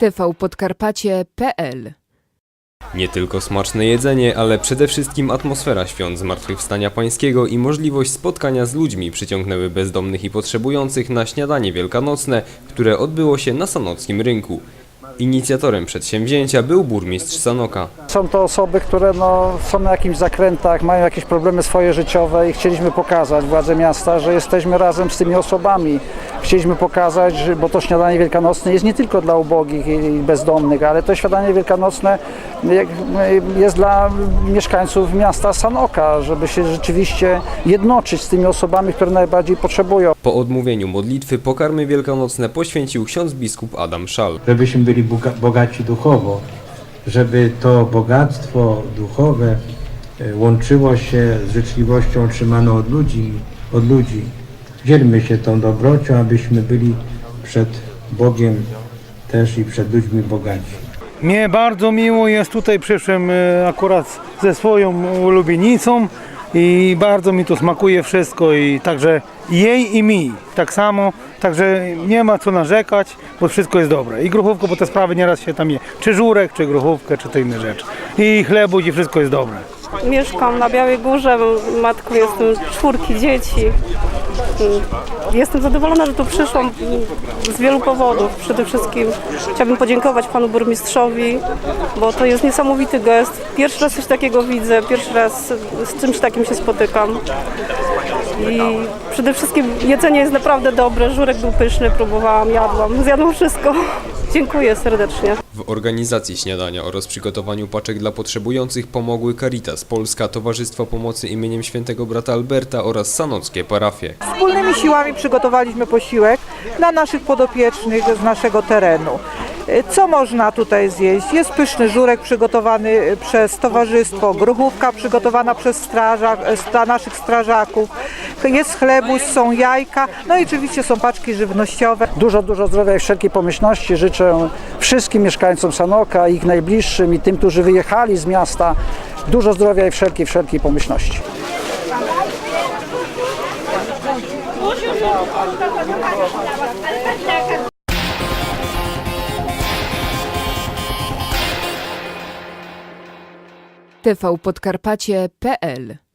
tvpodkarpacie.pl Nie tylko smaczne jedzenie, ale przede wszystkim atmosfera świąt Zmartwychwstania Pańskiego i możliwość spotkania z ludźmi przyciągnęły bezdomnych i potrzebujących na śniadanie wielkanocne, które odbyło się na Sanockim Rynku. Inicjatorem przedsięwzięcia był burmistrz Sanoka. Są to osoby, które no, są na jakimś zakrętach, mają jakieś problemy swoje życiowe i chcieliśmy pokazać władze miasta, że jesteśmy razem z tymi osobami. Chcieliśmy pokazać, że, bo to śniadanie wielkanocne jest nie tylko dla ubogich i bezdomnych, ale to śniadanie wielkanocne jest dla mieszkańców miasta Sanoka, żeby się rzeczywiście jednoczyć z tymi osobami, które najbardziej potrzebują. Po odmówieniu modlitwy pokarmy wielkanocne poświęcił ksiądz biskup Adam Szal. żebyśmy byli bogaci duchowo, żeby to bogactwo duchowe e, łączyło się z życzliwością otrzymaną od ludzi, od ludzi. Dzielmy się tą dobrocią, abyśmy byli przed Bogiem też i przed ludźmi bogaci. Mnie bardzo miło jest tutaj, przyszłem e, akurat ze swoją ulubienicą i bardzo mi to smakuje wszystko i także jej i mi tak samo, także nie ma co narzekać, bo wszystko jest dobre. I gruchówkę, bo te sprawy nieraz się tam je, czy żurek, czy gruchówkę, czy te inne rzeczy. I chlebuś i wszystko jest dobre. Mieszkam na Białej Górze, matką jestem czwórki dzieci. Jestem zadowolona, że tu przyszłam z wielu powodów. Przede wszystkim chciałabym podziękować panu burmistrzowi, bo to jest niesamowity gest. Pierwszy raz coś takiego widzę, pierwszy raz z czymś takim się spotykam. I przede wszystkim jedzenie jest naprawdę dobre, żurek był pyszny, próbowałam, jadłam, zjadłam wszystko. Dziękuję serdecznie. W organizacji śniadania oraz przygotowaniu paczek dla potrzebujących pomogły Caritas Polska, Towarzystwo Pomocy imieniem Świętego Brata Alberta oraz sanockie parafie. Wspólnymi siłami przygotowaliśmy posiłek dla naszych podopiecznych z naszego terenu. E, Co można tutaj zjeść? Jest pyszny żurek przygotowany e, przez towarzystwo, gruchówka przygotowana przez strażak, e, dla naszych strażaków, jest chlebuś, są jajka, no i oczywiście są paczki żywnościowe. Dużo, dużo zdrowia i wszelkiej pomyślności życzę wszystkim mieszkańcom Sanoka, ich najbliższym i tym, którzy wyjechali z miasta. Dużo zdrowia i wszelkiej, wszelkiej pomyślności. tvpodkarpacie.pl